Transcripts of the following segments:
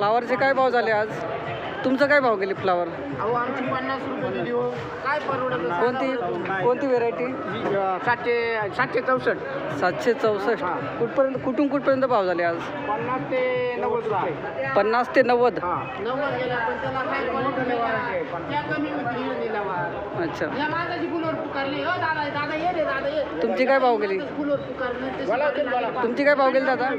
फ्लावरचे काय भाव झाले आज? तुमचं काय भाव गेली फ्लावर अहो आमची पन्नास रुपये दिली हो काय परवडत कोणती? कोणती व्हेरायटी सातशे सातशे चौसष्ट. सातशे चौसष्ट. कुठपर्यंत कुठून कुठपर्यंत भाव झाले आज? पन्नास ते नव्वद रुपये. पन्नास ते नव्वद? हा. नव्वद गेला पण त्याला काय क्वालिटी नाही. वाढते. त्या कमी होती हिरं दिल्यावर. अच्छा. या माणसाची फुलवर पुकारली. हो दादा दादा ये रे दादा ये. तुमची काय भाव गेली? फुलवर पुकारलं तशी वाटली. तुमची काय भाव गेली दादा?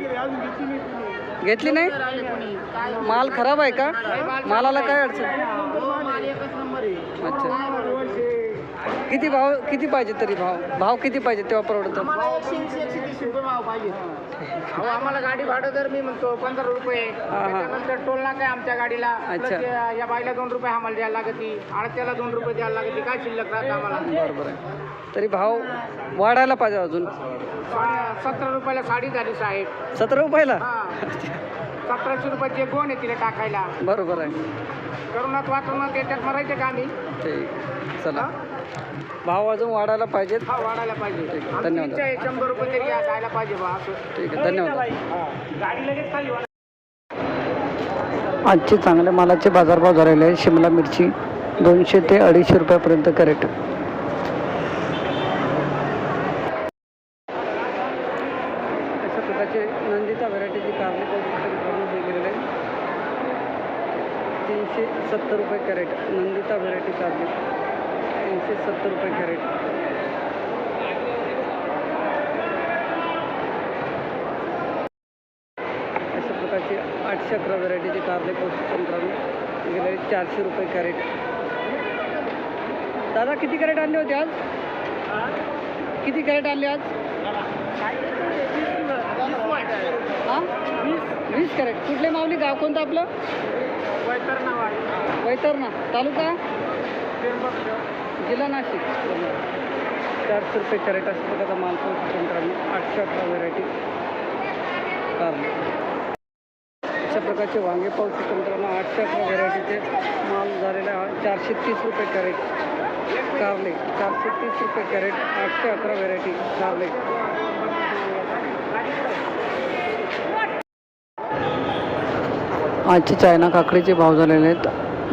घेतली नाही? काय माल खराब आहे का? मालाला काय अडचण? अच्छा. किती भाव किती पाहिजे तरी भाव? भाव किती पाहिजे तेव्हा परवडतं? आम्हाला गाडी भाडं तर मी म्हणतो पंधरा रुपये. त्याच्यानंतर टोल नाका आहे आमच्या गाडीला. अच्छा. या बाईला दोन रुपये आम्हाला द्यायला लागते. आडत्याला दोन रुपये द्यायला लागते. काय शिल्लक राहतं आम्हाला? बरोबर आहे. तरी भाव वाढायला पाहिजे अजून. सा- सतरा रुपयाला साडी झाली साहेब. सतरा रुपयाला? सतराशे रुपयाचे कोण आहे तिला टाकायला. बरोबर आहे. करोनात वाचवण्यात त्याच्यात मरायचे का आम्ही? ठीक. चला. भाव अजून वाढायला पाहिजेत. हा वाढायला पाहिजे. धन्यवाद. शंभर रुपये तरी जायला पाहिजे बा असं. ठीक आहे. धन्यवाद. गाडी लगेच खाली आजचे चांगल्या मालाचे बाजारभाव झालेले आहे शिमला मिरची दोनशे ते अडीचशे रुपयापर्यंत कॅरेट अशा प्रकारचे नंदिता व्हरायटीची कारले पाऊस गेलेले आहे तीनशे सत्तर रुपये कॅरेट नंदिता व्हरायटी कारले. तीनशे सत्तर रुपये कॅरेट. अशा प्रकारचे आठशे अकरा व्हरायटीचे कारले पाऊस मित्रांनो गेले चारशे रुपये कॅरेट. दादा किती कॅरेट आणले होते आज? किती कॅरेट आणले आज? हां? वीस वीस कॅरेट कुठले माऊली? गाव कोणतं आपलं? वैतरणा तालुका? जिल्हा नाशिक. चारशे रुपये कॅरेट अशा प्रकारचा माल मित्रांनो. आठशे अकरा व्हरायटी. अशा प्रकारचे वांगे पाहू शकतो मित्रांनो. आठशे अकरा व्हरायटीचे माल झालेला चारशे तीस रुपये कॅरेट. कारले. चारशे तीस रुपये कॅरेट. आठशे अकरा व्हरायटी कारले. आजचे चायना काकडीचे भाव झालेले आहेत.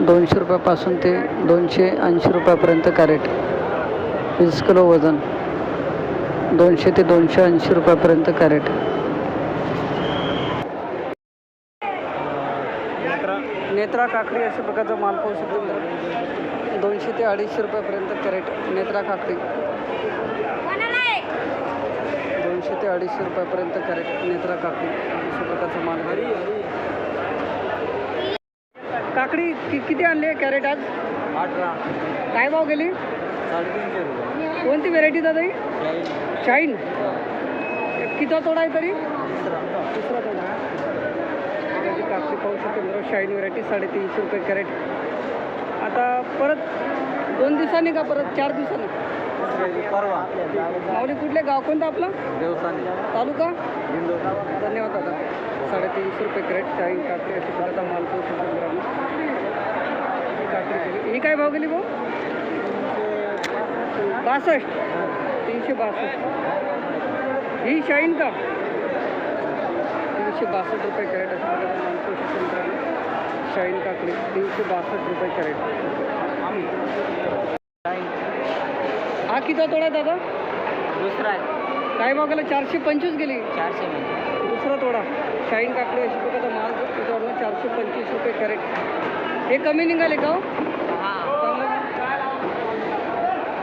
दोनशे रुपयापासून ते दोनशे ऐंशी रुपयापर्यंत कॅरेट. वीस किलो वजन. दोनशे ते दोनशे ऐंशी रुपयापर्यंत कॅरेट. नेत्रा. काकडी अशा प्रकारचा माल पाहू शकतो. दोनशे ते अडीचशे रुपयापर्यंत कॅरेट. नेत्रा काकडी. दोनशे ते अडीचशे रुपयापर्यंत कॅरेट नेत्रा काकडी. अशा प्रकारचा माल काकडी कि किती आणली आहे कॅरेट आज? अठरा. काय भाव गेली? साडेतीनशे रुपये. कोणती व्हेरायटी दादा ही? शाईन किती तोडा आहे तरी? दुसरा तोडा. काकडी पाहू शकतो मित्रांनो शाईन व्हेरायटी साडेतीनशे रुपये कॅरेट. आता परत दोन दिवसांनी का परत चार दिवसांनी? परवा. माऊली कुठले गाव? कोणतं आपलं? देवस्थानी तालुका? धन्यवाद दादा. साडेतीनशे रुपये कॅरेट शाईन काकडी अशी शकतो मित्रांनो ही काकडी ही काय भाव गेली भाऊ? बासष्ट. तीनशे बासष्ट. ही शाईन का? तीनशे बासष्ट रुपये कॅरेट अशा प्रकारचा माल पाहू शकतो मित्रांनो शाईन काकडी. तीनशे बासष्ट रुपये कॅरेट. हा किती आहे दादा? दुसरा आहे. काय भाव गेला? चारशे पंचवीस गेली. चारशे म्हणजे. शाईन काकडी अशा प्रकारचा माल मित्रांनो चारशे पंचवीस रुपये कॅरेट. हे कमी निघाले का हो?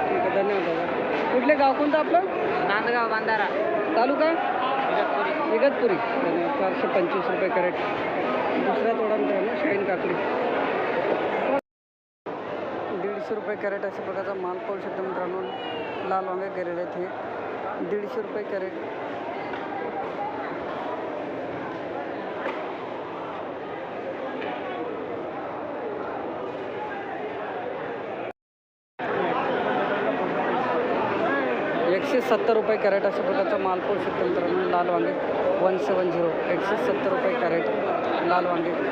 ठीक आहे धन्यवाद दादा कुठले गाव कोणतं आपलं? नांदगाव बांधारा. तालुका? इगतपुरी. धन्यवाद चारशे पंचवीस रुपये कॅरेट. दुसरा तोडा मित्रांनो शाईन काकडी. दीडशे रुपये कॅरेट अशा प्रकारचा माल पाहू शकतो मित्रांनो. लाल वांगे गेलेले आहेत हे. दीडशे रुपये कॅरेट एकशे सत्तर रुपये कॅरेट अशा प्रकारचा माल पाहू शकतो मित्रांनो लाल वांगे. वन सेवन झिरो एकशे सत्तर रुपये कॅरेट लाल वांगे. तीन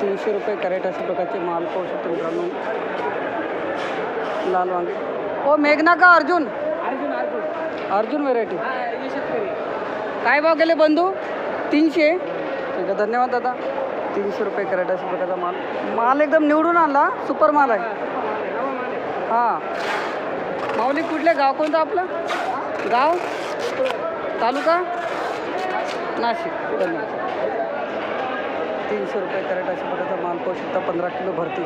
तीनशे रुपये कॅरेट अशा प्रकारचे माल पाहू शकतो मित्रांनो लाल वांगे. ओ मेघना का अर्जुन. अर्जुन अर्जुन. अर्जुन व्हेरायटी हा हे काय भाव केले बंधू? तीनशे? ठीक आहे धन्यवाद दादा. तीनशे रुपये कॅरेट अशा प्रकारचा माल. माल एकदम निवडून आणला. सुपर माल आहे. हां. माऊली कुठले गाव कोणतं आपलं? गाव? तालुका? नाशिक. धन्यवाद. तीनशे रुपये कॅरेट अशा प्रकारचा माल. पाहू शकता पंधरा किलो भरती.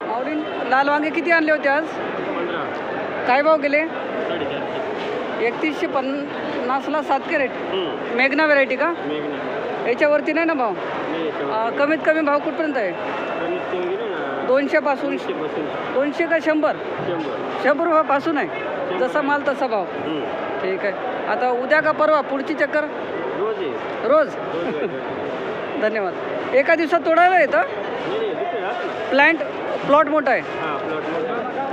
माऊली लाल वांगे किती आणले होते आज? काय भाव गेले? एकतीसशे पन्नासला सात कॅरेट. मेघना व्हेरायटी का? याच्यावरती नाही ना भाव? कमीत कमी भाव कुठपर्यंत आहे? दोनशेपासून दोनशे का शंभर? शंभर. रुपयापासून आहे. जसा माल तसा भाव. ठीक आहे. आता उद्या का परवा? पुढची चक्कर? रोज धन्यवाद. एका दिवसात तोडायला येतं? प्लॅन्ट प्लॉट मोठा आहे.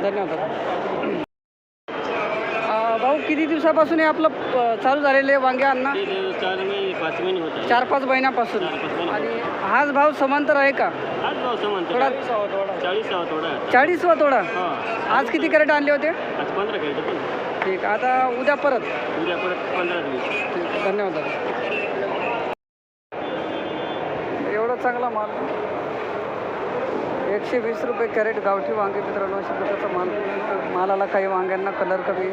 धन्यवाद. किती दिवसापासून हे आपलं अं, चालू झालेलं आहे वांगे अन्न चार महिने पाच महिने होत चार पाच महिन्यापासून. आणि हाच भाव समांतर आहे का? आज भाव समान थोडा चाळीसावा थोडा आहे. चाळीसवा तोडा? हा. आज किती कॅरेट आणले होते? आज पंधरा घ्यायचं पण. ठीक आता उद्या परत? उद्या परत पंधरा दिवस. ठीक धन्यवाद दादा. एवढा चांगला माल. एकशे वीस रुपये कॅरेट गावठी वांगे मित्रांनो अशा प्रकारचा माल मालाला काही वांग्यांना कलर कमी.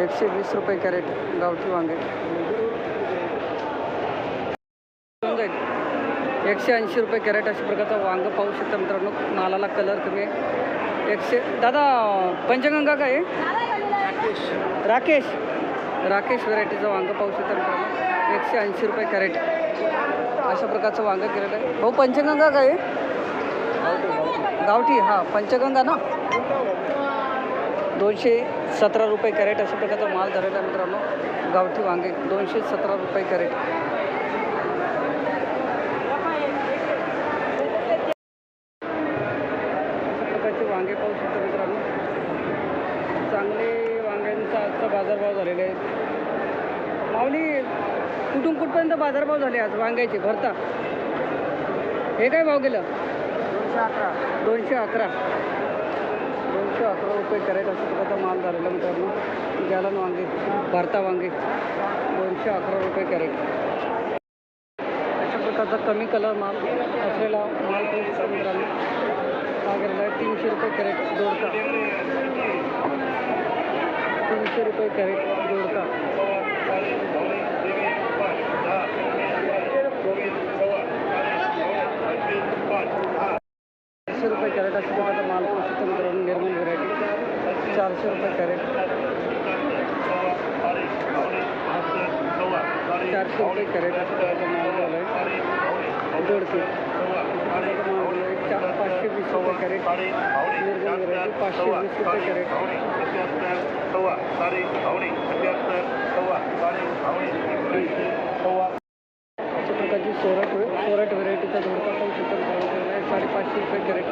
एकशे वीस रुपये कॅरेट गावठी वांगे. होऊन जाईल. एकशे ऐंशी रुपये कॅरेट अशा प्रकारचा वांग पाहू शकता मित्रांनो. मालाला कलर कमी आहे. एकशे दादा पंचगंगा काय आहे? राकेश. राकेश व्हरायटीचं वांगं पाहू शकता मित्रांनो. एकशे ऐंशी रुपये कॅरेट. अशा प्रकारचं वांगं केलेलं आहे. भाऊ पंचगंगा काय गावठी हां पंचगंगा ना? दोनशे सतरा रुपये कॅरेट अशा प्रकारचा माल धरलेला आहे मित्रांनो. गावठी वांगे दोनशे सतरा रुपये कॅरेट. अशा प्रकारचे वांगे पाहू शकतो मित्रांनो. चांगले वांग्यांचा आजचा बाजारभाव झालेला आहे. माऊली कुठून कुठपर्यंत बाजारभाव झाले आज वांग्याचे? भरता. हे काय भाव गेलं? दोनशे अकरा. दोनशे अकरा. दोनशे अकरा रुपये कॅरेट अशा प्रकारचा माल झालेला मित्रांनो. गॅलन वांगे भरता वांगे दोनशे अकरा रुपये कॅरेट. अशा प्रकारचा कमी कलर माल असलेला माल मित्रांनो. हा गेलेला आहे तीनशे रुपये कॅरेट दोडका तीनशे रुपये कॅरेट दोडका पाचशे रुपये कॅरेट अशा प्रकारचा माल पाहू शकता मित्रांनो निर्मल व्हरायटी चारशे रुपये कॅरेट चारशे रुपये कॅरेट माल आहे चार पाचशे वीस रुपये कॅरेट पाचशे वीस रुपये कॅरेट सव्वा प्रकारची सोरट सोरट व्हेरायटीचा धोडका पाहू शकता मित्रांनो आहे साडेपाचशे रुपये कॅरेट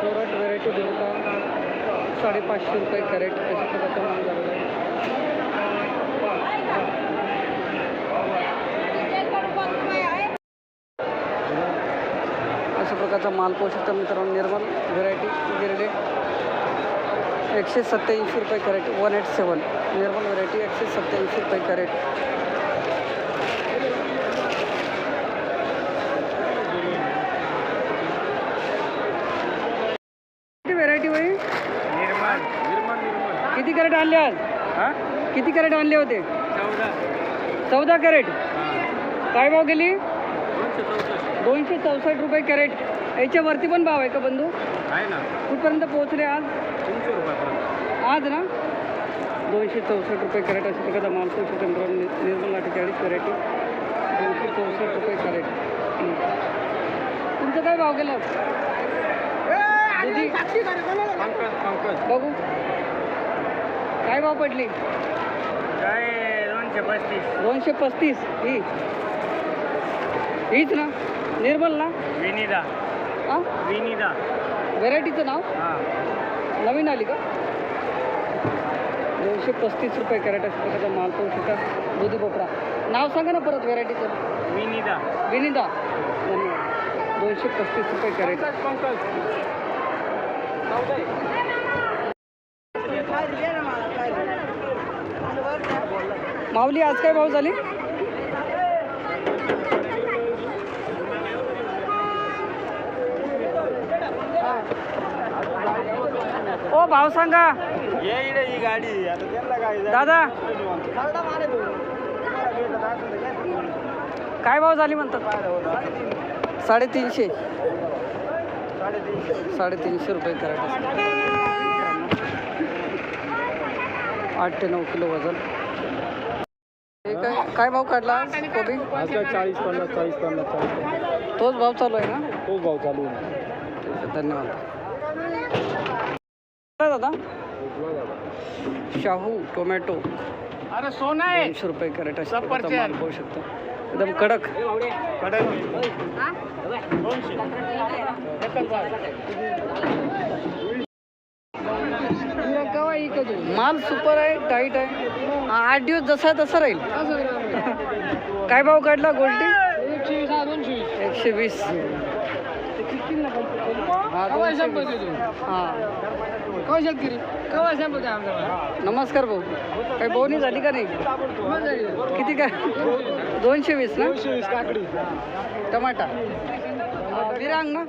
सोरट व्हेरायटी धोडका साडेपाचशे रुपये कॅरेट अशा प्रकारचा माल झालेला आहे अशा प्रकारचा माल पाहू शकता मित्रांनो निर्मल व्हेरायटी गिरडे एकशे सत्याऐंशी रुपये carrot one eight seven Nirmal variety एकशे सत्याऐंशी रुपये कॅरेट किती व्हेरायटी होई निर्माण निर्माण निर्माण किती कॅरेट आणले आज? हा? किती कॅरेट आणले होते? चौदा. चौदा कॅरेट? काय भाव गेली? दोनशे चौसष्ट. रुपये कॅरेट. याच्यावरती पण भाव आहे का बंधू? आहे ना. कुठपर्यंत पोहोचले आज? तीनशे रुपयापर्यंत आज ना? दोनशे चौसष्ट रुपये कॅरेट अशा प्रकारचा माल पोहोचू शकतो मित्रांनो नि- निर्मल अठ्ठेचाळीस व्हरायटी दोनशे चौसष्ट रुपये कॅरेट. तुमचं काय भाव गेलं? दुधी पंकज पंकज. बघू. काय भाव पडली? काय दोनशे पस्तीस. दोनशे पस्तीस? ही. हीच ना? निर्मल ना? विनिदा हां? विनिदा व्हेरायटीचं नाव? हां. नवीन आली का? दोनशे पस्तीस रुपये कॅरेट प्रकारचा माल पाहू शकता. दुधी भोपळा नाव सांगा ना परत व्हेरायटीचं. विनिदा विनिदा धन्यवाद. दोनशे पस्तीस रुपये कॅरेट. माऊली आज काय भाव झाली? ओ भाव सांगा. ही गाडी. दादा. काय भाव झाली म्हणतात? साडेतीनशे. साडेतीनशे रुपये कॅरेट आठ ते नऊ किलो वजन. काय काय भाव काढला आज? कोबी? चाळीस पन्नास चाळीस पन्नास चाळीस. तोच भाव चालू आहे ना? खूप भाव चालू आहे. धन्यवाद. काय दादा? शाहू टोमॅटो. अरे सोना आहे. दोनशे रुपये कॅरेट अशा सफरचंद. माल पाहू शकतो. एकदम कडक. माल सुपर आहे टाईट आहे. आठ दिवस जसा तसा राहील. काय भाव काढला गोल्टी? एकशे वीस. नमस्कार भाऊ. काही बोनी झाली का नाही? किती काय? दोनशे वीस ना? टमाटा. विरांग ना?